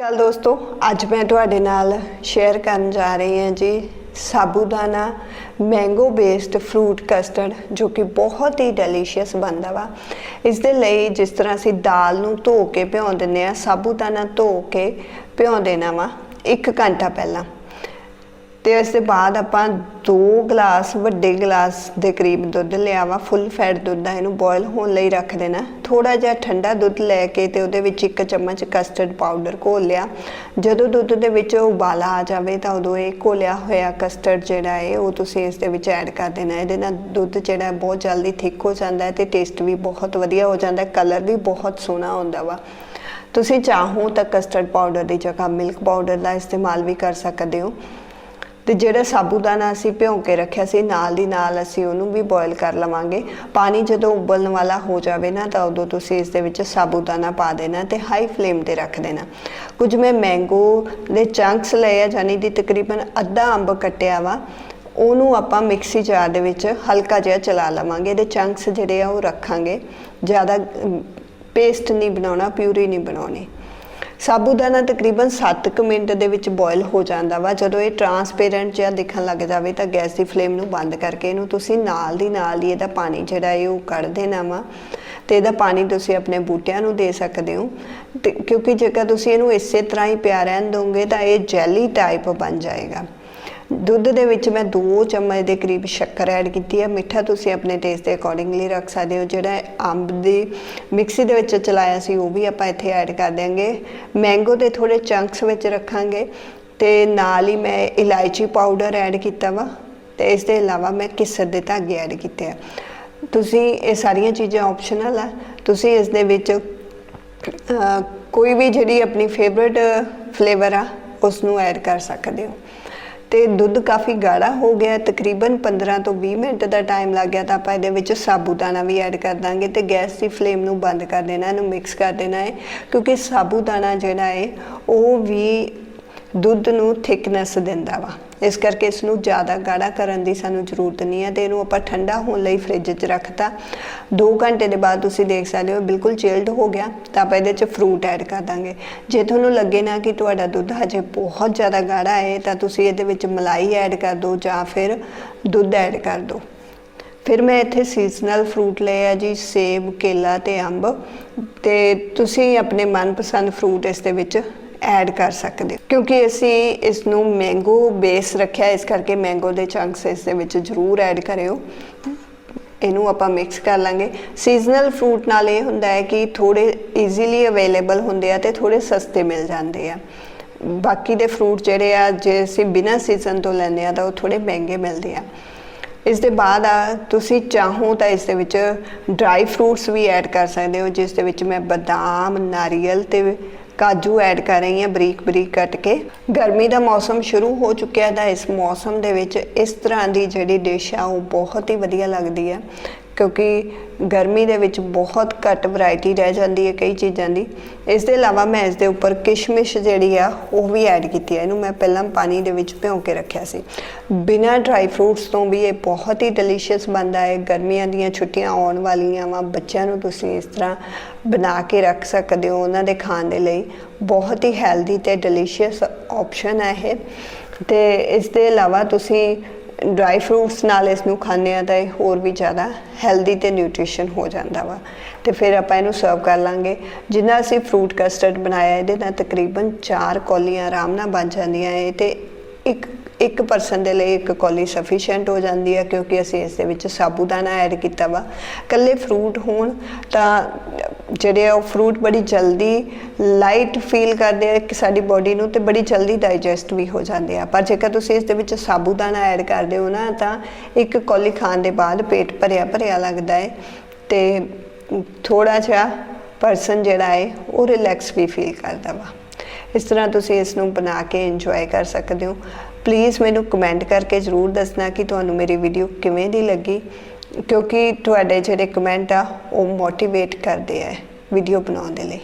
ਕੱਲ ਦੋਸਤੋ, ਅੱਜ ਮੈਂ ਤੁਹਾਡੇ ਨਾਲ ਸ਼ੇਅਰ ਕਰਨ ਜਾ ਰਹੀ ਹਾਂ ਜੀ sabudana mango based fruit custard ਜੋ ਕਿ ਬਹੁਤ ਹੀ ਡੈਲੀਸ਼ੀਅਸ ਬਣਦਾ ਵਾ। ਇਸ ਦੇ ਲਈ ਜਿਸ ਤਰ੍ਹਾਂ ਅਸੀਂ ਦਾਲ ਨੂੰ ਧੋ ਕੇ ਭਿਉਂ ਦਿੰਦੇ ਆ ਸਾਬੂਦਾਨਾ ਧੋ ਕੇ ਭਿਉਂ ਦੇਣਾ ਵਾ 1 ਘੰਟਾ ਪਹਿਲਾਂ। ਤੇ ਇਸ ਦੇ ਬਾਅਦ ਆਪਾਂ 2 ਗਲਾਸ, ਵੱਡੇ ਗਲਾਸ ਦੇ ਕਰੀਬ ਦੁੱਧ ਲਿਆ ਵਾ ਫੁੱਲ ਫੈਟ ਦੁੱਧ ਆ, ਇਹਨੂੰ ਬੋਇਲ ਹੋਣ ਲਈ ਰੱਖ ਦੇਣਾ। ਥੋੜਾ ਜਿਹਾ ਠੰਡਾ ਦੁੱਧ ਲੈ ਕੇ ਤੇ ਉਹਦੇ ਵਿੱਚ ਇੱਕ ਚਮਚ ਕਸਟਰਡ ਪਾਊਡਰ ਘੋਲ ਲਿਆ। ਜਦੋਂ ਦੁੱਧ ਦੇ ਵਿੱਚ ਉਬਾਲਾ ਆ ਜਾਵੇ ਤਾਂ ਉਦੋਂ ਇਹ ਘੋਲਿਆ ਹੋਇਆ ਕਸਟਰਡ ਜਿਹੜਾ ਹੈ ਉਹ ਤੁਸੀਂ ਇਸ ਦੇ ਵਿੱਚ ਐਡ ਕਰ ਦੇਣਾ। ਇਹਦੇ ਨਾਲ ਦੁੱਧ ਜਿਹੜਾ ਬਹੁਤ ਜਲਦੀ ਥਿਕ ਹੋ ਜਾਂਦਾ ਹੈ ਤੇ ਟੇਸਟ ਵੀ ਬਹੁਤ ਵਧੀਆ ਹੋ ਜਾਂਦਾ ਹੈ ਕਲਰ ਵੀ ਬਹੁਤ ਸੋਹਣਾ ਹੁੰਦਾ ਵਾ। ਤੁਸੀਂ ਚਾਹੋ ਤਾਂ ਕਸਟਰਡ ਪਾਊਡਰ ਦੀ ਜਗ੍ਹਾ ਮਿਲਕ ਪਾਊਡਰ ਦਾ ਇਸਤੇਮਾਲ ਵੀ ਕਰ ਸਕਦੇ ਹੋ। ਤੇ ਜਿਹੜਾ ਸਾਬੂਦਾਨਾ ਅਸੀਂ ਭਿਉਂ ਕੇ ਰੱਖਿਆ ਸੀ, ਨਾਲ ਦੀ ਨਾਲ ਅਸੀਂ ਉਹਨੂੰ ਵੀ ਬੋਇਲ ਕਰ ਲਵਾਂਗੇ। ਪਾਣੀ ਜਦੋਂ ਉਬਲਣ ਵਾਲਾ ਹੋ ਜਾਵੇ ਨਾ, ਤਾਂ ਉਦੋਂ ਤੁਸੀਂ ਇਸ ਦੇ ਵਿੱਚ ਸਾਬੂਦਾਨਾ ਪਾ ਦੇਣਾ ਤੇ ਹਾਈ ਫਲੇਮ ਤੇ ਰੱਖ ਦੇਣਾ। ਕੁਝ ਮੈਂ ਮੈਂਗੋ ਦੇ ਚੰਕਸ ਲਏ ਆ ਜਾਨੀ ਦੀ ਤਕਰੀਬਨ ਅੱਧਾ ਅੰਬ ਕੱਟਿਆ ਵਾ, ਉਹਨੂੰ ਆਪਾਂ ਮਿਕਸੀ ਜਾਰ ਦੇ ਵਿੱਚ ਹਲਕਾ ਜਿਹਾ ਚਲਾ ਲਵਾਂਗੇ ਇਹਦੇ ਚੰਕਸ ਜਿਹੜੇ ਆ ਉਹ ਰੱਖਾਂਗੇ। ਜ਼ਿਆਦਾ ਪੇਸਟ ਨਹੀਂ ਬਣਾਉਣਾ ਪਿਊਰੀ ਨਹੀਂ ਬਣਾਉਣੀ। ਸਾਬੂਦਾਨਾ ਤਕਰੀਬਨ 7 ਮਿੰਟ ਦੇ ਵਿੱਚ ਬੋਇਲ ਹੋ ਜਾਂਦਾ ਵਾ। ਜਦੋਂ ਇਹ ਟਰਾਂਸਪੇਰੈਂਟ ਜਿਹਾ ਦਿਖਣ ਲੱਗ ਜਾਵੇ ਤਾਂ ਗੈਸ ਦੀ ਫਲੇਮ ਨੂੰ ਬੰਦ ਕਰਕੇ ਇਹਨੂੰ ਤੁਸੀਂ ਨਾਲ ਦੀ ਨਾਲ ਹੀ ਇਹਦਾ ਪਾਣੀ ਜਿਹੜਾ ਹੈ ਉਹ ਕੱਢ ਦੇਣਾ ਵਾ ਤੇ ਇਹਦਾ ਪਾਣੀ ਤੁਸੀਂ ਆਪਣੇ ਬੂਟਿਆਂ ਨੂੰ ਦੇ ਸਕਦੇ ਹੋ। ਤੇ ਕਿਉਂਕਿ ਜੇਕਰ ਤੁਸੀਂ ਇਹਨੂੰ ਇਸੇ ਤਰ੍ਹਾਂ ਹੀ ਪਿਆ ਰਹਿਣ ਦੋਗੇ ਤਾਂ ਇਹ ਜੈਲੀ ਟਾਈਪ ਬਣ ਜਾਏਗਾ। ਦੁੱਧ ਦੇ ਵਿੱਚ ਮੈਂ 2 ਚਮਚ ਦੇ ਕਰੀਬ ਸ਼ੱਕਰ ਐਡ ਕੀਤੀ ਹੈ। ਮਿੱਠਾ ਤੁਸੀਂ ਆਪਣੇ ਟੇਸਟ ਦੇ ਅਕੋਰਡਿੰਗਲੀ ਰੱਖ ਸਕਦੇ ਹੋ। ਜਿਹੜਾ ਅੰਬ ਦੀ ਮਿਕਸੀ ਦੇ ਵਿੱਚ ਚਲਾਇਆ ਸੀ, ਉਹ ਵੀ ਆਪਾਂ ਇੱਥੇ ਐਡ ਕਰ ਦਿਆਂਗੇ। ਮੈਂਗੋ ਦੇ ਥੋੜੇ ਚੰਕਸ ਵਿੱਚ ਰੱਖਾਂਗੇ ਤੇ ਨਾਲ ਹੀ ਮੈਂ ਇਲਾਇਚੀ ਪਾਊਡਰ ਐਡ ਕੀਤਾ ਵਾ ਤੇ ਇਸ ਦੇ ਇਲਾਵਾ ਮੈਂ ਕਿਸਰ ਦੇ ਧਾਗੇ ਐਡ ਕੀਤੇ ਆ। ਤੁਸੀਂ ਇਹ ਸਾਰੀਆਂ ਚੀਜ਼ਾਂ ਆਪਸ਼ਨਲ ਆ। ਤੁਸੀਂ ਇਸ ਦੇ ਵਿੱਚ ਕੋਈ ਵੀ ਜਿਹੜੀ ਆਪਣੀ ਫੇਵਰਿਟ ਫਲੇਵਰ ਆ ਉਸ ਨੂੰ ਐਡ ਕਰ ਸਕਦੇ ਹੋ। ਤੇ ਦੁੱਧ ਕਾਫੀ ਗਾੜਾ ਹੋ ਗਿਆ, ਤਕਰੀਬਨ 15 ਤੋਂ 20 ਮਿੰਟ ਦਾ ਟਾਈਮ ਲੱਗ ਗਿਆ ਤਾਂ ਆਪਾਂ ਇਹਦੇ ਵਿੱਚ ਸਾਬੂ ਦਾਣਾ ਵੀ ਐਡ ਕਰ ਦਾਂਗੇ ਤੇ ਗੈਸ ਦੀ ਫਲੇਮ ਨੂੰ ਬੰਦ ਕਰ ਦੇਣਾ, ਇਹਨੂੰ ਮਿਕਸ ਕਰ ਦੇਣਾ ਹੈ, ਕਿਉਂਕਿ ਸਾਬੂ ਦਾਣਾ ਜਿਹੜਾ ਹੈ, ਉਹ ਵੀ ਦੁੱਧ ਨੂੰ ਥਿਕਨੈਸ ਦਿੰਦਾ ਵਾ। ਇਸ ਕਰਕੇ ਇਸ ਨੂੰ ਜ਼ਿਆਦਾ ਗਾੜਾ ਕਰਨ ਦੀ ਸਾਨੂੰ ਜ਼ਰੂਰਤ ਨਹੀਂ ਹੈ ਤੇ ਇਹਨੂੰ ਆਪਾਂ ਠੰਡਾ ਹੋਣ ਲਈ ਫ੍ਰਿਜ 'ਚ ਰੱਖਤਾ। 2 ਘੰਟੇ ਦੇ ਬਾਅਦ ਤੁਸੀਂ ਦੇਖ ਸਕਦੇ ਹੋ, ਬਿਲਕੁਲ ਚਿਲਡ ਹੋ ਗਿਆ, ਤਾਂ ਆਪਾਂ ਇਹਦੇ 'ਚ ਫਰੂਟ ਐਡ ਕਰ ਦਾਂਗੇ। ਜੇ ਤੁਹਾਨੂੰ ਲੱਗੇ ਨਾ ਕਿ ਤੁਹਾਡਾ ਦੁੱਧ ਹਜੇ ਬਹੁਤ ਜ਼ਿਆਦਾ ਗਾੜਾ ਹੈ, ਤਾਂ ਤੁਸੀਂ ਇਹਦੇ ਵਿੱਚ ਮਲਾਈ ਐਡ ਕਰ ਦਿਓ ਜਾਂ ਫਿਰ ਦੁੱਧ ਐਡ ਕਰ ਦਿਓ ਫਿਰ ਮੈਂ ਇੱਥੇ ਸੀਜ਼ਨਲ ਫਰੂਟ ਲਏ ਆ ਜੀ, ਸੇਬ, ਕੇਲਾ ਤੇ ਅੰਬ। ਤੇ ਤੁਸੀਂ ਆਪਣੇ ਮਨਪਸੰਦ ਫਰੂਟ ਇਸ ਦੇ ਵਿੱਚ ਐਡ ਕਰ ਸਕਦੇ ਹੋ। ਕਿਉਂਕਿ ਅਸੀਂ ਇਸ ਨੂੰ ਮੈਂਗੋ ਬੇਸ ਰੱਖਿਆ, ਇਸ ਕਰਕੇ ਮੈਂਗੋ ਦੇ ਚੰਕਸ ਇਸ ਦੇ ਵਿੱਚ ਜ਼ਰੂਰ ਐਡ ਕਰਿਓ। ਇਹਨੂੰ ਆਪਾਂ ਮਿਕਸ ਕਰ ਲਾਂਗੇ। ਸੀਜ਼ਨਲ ਫਰੂਟ ਨਾਲ ਇਹ ਹੁੰਦਾ ਹੈ ਕਿ ਥੋੜੇ ਈਜ਼ੀਲੀ ਅਵੇਲੇਬਲ ਹੁੰਦੇ ਆ ਤੇ ਥੋੜੇ ਸਸਤੇ ਮਿਲ ਜਾਂਦੇ ਆ। ਬਾਕੀ ਦੇ ਫਰੂਟ ਜਿਹੜੇ ਆ, ਜੇ ਅਸੀਂ ਬਿਨਾਂ ਸੀਜ਼ਨ ਤੋਂ ਲੈਂਦੇ ਆ ਤਾਂ ਉਹ ਥੋੜੇ ਮਹਿੰਗੇ ਮਿਲਦੇ ਆ। ਇਸ ਦੇ ਬਾਅਦ ਆ, ਤੁਸੀਂ ਚਾਹੋ ਤਾਂ ਇਸ ਦੇ ਵਿੱਚ ਡਰਾਈ ਫਰੂਟਸ ਵੀ ਐਡ ਕਰ ਸਕਦੇ ਹੋ, ਜਿਸ ਦੇ ਵਿੱਚ ਮੈਂ ਬਦਾਮ, ਨਾਰੀਅਲ ਤੇ ਕਾਜੂ ਐਡ ਕਰ ਰਹੀ ਹਾਂ, ਬਰੀਕ ਬਰੀਕ ਕੱਟ ਕੇ। ਗਰਮੀ ਦਾ ਮੌਸਮ ਸ਼ੁਰੂ ਹੋ ਚੁੱਕਿਆ ਹੈ ਤਾਂ ਇਸ ਮੌਸਮ ਦੇ ਵਿੱਚ ਇਸ ਤਰ੍ਹਾਂ ਦੀ ਜਿਹੜੀ ਡਿਸ਼ ਆ, ਉਹ ਬਹੁਤ ਹੀ ਵਧੀਆ ਲੱਗਦੀ ਹੈ। ਕਿਉਂਕਿ ਗਰਮੀ ਦੇ ਵਿੱਚ ਬਹੁਤ ਘੱਟ ਵੈਰਾਈਟੀ ਰਹਿ ਜਾਂਦੀ ਹੈ ਕਈ ਚੀਜ਼ਾਂ ਦੀ। ਇਸ ਦੇ ਇਲਾਵਾ ਮੈਂ ਇਸ ਦੇ ਉੱਪਰ ਕਿਸ਼ਮਿਸ਼ ਜਿਹੜੀ ਆ, ਉਹ ਵੀ ਐਡ ਕੀਤੀ ਹੈ ਇਹਨੂੰ ਮੈਂ ਪਹਿਲਾਂ ਪਾਣੀ ਦੇ ਵਿੱਚ ਭਿਉਂ ਕੇ ਰੱਖਿਆ ਸੀ। ਬਿਨਾਂ ਡਰਾਈ ਫਰੂਟਸ ਤੋਂ ਵੀ ਇਹ ਬਹੁਤ ਹੀ ਡਿਲੀਸ਼ੀਅਸ ਬਣਦਾ ਹੈ। ਗਰਮੀਆਂ ਦੀਆਂ ਛੁੱਟੀਆਂ ਆਉਣ ਵਾਲੀਆਂ ਵਾ, ਬੱਚਿਆਂ ਨੂੰ ਤੁਸੀਂ ਇਸ ਤਰ੍ਹਾਂ ਬਣਾ ਕੇ ਰੱਖ ਸਕਦੇ ਹੋ ਉਹਨਾਂ ਦੇ ਖਾਣ ਦੇ ਲਈ। ਬਹੁਤ ਹੀ ਹੈਲਦੀ ਤੇ ਡਿਲੀਸ਼ੀਅਸ ਆਪਸ਼ਨ ਹੈ ਇਹ। ਤੇ ਇਸ ਦੇ ਇਲਾਵਾ ਤੁਸੀਂ ਡਰਾਈ ਫਰੂਟਸ ਨਾਲ ਇਸ ਨੂੰ ਖਾਂਦੇ ਆ ਤਾਂ ਇਹ ਹੋਰ ਵੀ ਜ਼ਿਆਦਾ ਹੈਲਦੀ ਤੇ ਨਿਊਟ੍ਰੀਸ਼ਨ ਹੋ ਜਾਂਦਾ ਵਾ। ਤੇ ਫਿਰ ਆਪਾਂ ਇਹਨੂੰ ਸਰਵ ਕਰ ਲਾਂਗੇ। ਜਿੰਨਾ ਅਸੀਂ ਫਰੂਟ ਕਸਟਰਡ ਬਣਾਇਆ ਇਹਦੇ ਨਾਲ ਤਕਰੀਬਨ 4 ਕੌਲੀਆਂ ਆਰਾਮ ਨਾਲ ਬਣ ਜਾਂਦੀਆਂ ਹੈ ਤੇ ਇੱਕ ਇੱਕ ਪਰਸਨ ਦੇ ਲਈ ਇੱਕ ਕੌਲੀ ਸਫੀਸ਼ੀਐਂਟ ਹੋ ਜਾਂਦੀ ਹੈ ਕਿਉਂਕਿ ਅਸੀਂ ਇਸ ਦੇ ਵਿੱਚ ਸਾਬੂਦਾਨਾ ਐਡ ਕੀਤਾ ਵਾ। ਕੱਲੇ ਫਰੂਟ ਹੋਣ ਤਾਂ ਜਿਹੜੇ ਆ ਉਹ ਫਰੂਟ ਬੜੀ ਜਲਦੀ ਲਾਈਟ ਫੀਲ ਕਰਦੇ ਆ ਕਿ ਸਾਡੀ ਬੋਡੀ ਨੂੰ ਤੇ ਬੜੀ ਜਲਦੀ ਡਾਈਜੈਸਟ ਵੀ ਹੋ ਜਾਂਦੇ ਆ। ਪਰ ਜੇਕਰ ਤੁਸੀਂ ਇਸ ਦੇ ਵਿੱਚ ਸਾਬੂਦਾਨਾ ਐਡ ਕਰਦੇ ਹੋ ਨਾ, ਤਾਂ ਇੱਕ ਕੌਲੀ ਖਾਣ ਦੇ ਬਾਅਦ ਪੇਟ ਭਰਿਆ ਭਰਿਆ ਲੱਗਦਾ ਹੈ ਤੇ ਥੋੜਾ ਜਿਹਾ ਪਰਸਨ ਜਿਹੜਾ ਹੈ ਉਹ ਰਿਲੈਕਸ ਵੀ ਫੀਲ ਕਰਦਾ ਵਾ। ਇਸ ਤਰ੍ਹਾਂ ਤੁਸੀਂ ਇਸ ਨੂੰ ਬਣਾ ਕੇ ਇੰਜੋਏ ਕਰ ਸਕਦੇ ਹੋ। ਪਲੀਜ਼ ਮੈਨੂੰ ਕਮੈਂਟ ਕਰਕੇ ਜ਼ਰੂਰ ਦੱਸਣਾ ਕਿ ਤੁਹਾਨੂੰ ਮੇਰੀ ਵੀਡੀਓ ਕਿਵੇਂ ਦੀ ਲੱਗੀ। ਕਿਉਂਕਿ ਤੁਹਾਡੇ ਜਿਹੜੇ ਕਮੈਂਟ ਆ ਉਹ ਮੋਟੀਵੇਟ ਕਰਦੇ ਆ ਵੀਡੀਓ ਬਣਾਉਣ ਦੇ ਲਈ।